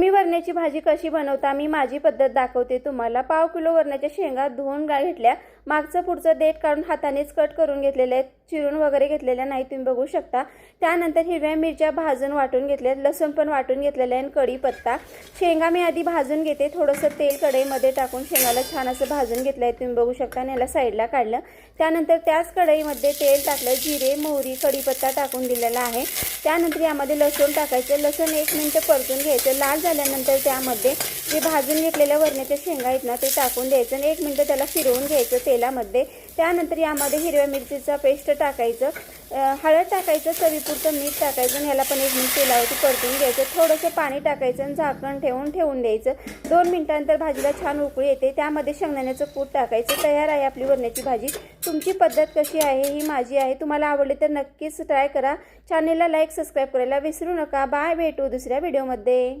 तुम्ही वरण्याची भाजी कशी बनवता? मी माझी पद्धत दाखवते. तुम्हाला पाव किलो वरण्याच्या शेंगा धुवून घेतल्या. मागचं पुढचं देठ काढून हातानेच कट करून घेतलेले आहेत. चिरून वगैरे घेतलेल्या नाही तुम्ही बघू शकता. त्यानंतर हिरव्या मिरच्या भाजून वाटून घेतल्या आहेत. लसूण पण वाटून घेतलेलं आहे आणि कढीपत्ता शेंगा मी आधी भाजून घेते. थोडंसं तेल कढईमध्ये टाकून शेंगाला छान असं भाजून घेतलं आहे. तुम्ही बघू शकता आणि याला साईडला काढलं. त्यानंतर त्याच कढईमध्ये तेल टाकलं जिरे मोहरी कढीपत्ता टाकून दिलेला आहे. त्यानंतर यामध्ये लसूण टाकायचं. लसूण एक मिनटं परतून घ्यायचं. लाल झाल्यानंतर त्यामध्ये जे भाजून घेतलेल्या वरण्याच्या शेंगा आहेत ना ते टाकून द्यायचं आणि एक मिनटं त्याला फिरवून घ्यायचं तेलामध्ये. त्यानंतर यामध्ये हिरव्या मिरचीचा पेस्ट टाकायचं. हळद टाकायचं चवीपुरतं मीठ टाकायचं आणि ह्याला पण एक मिनिट तेलावरती परतून घ्यायचं. थोडंसं पाणी टाकायचं आणि झाकण ठेवून ठेवून द्यायचं. दोन मिनिटांनंतर भाजीला छान उकळी येते. त्यामध्ये शेंगदाण्याचं कूट टाकायचं. तयार आहे आपली वरण्याची भाजी. तुमची पद्धत कशी आहे ही माझी आहे. तुम्हाला आवडली तर नक्कीच ट्राय करा. चॅनेलला लाईक सबस्क्राईब करायला विसरू नका. बाय भेटू दुसऱ्या व्हिडिओमध्ये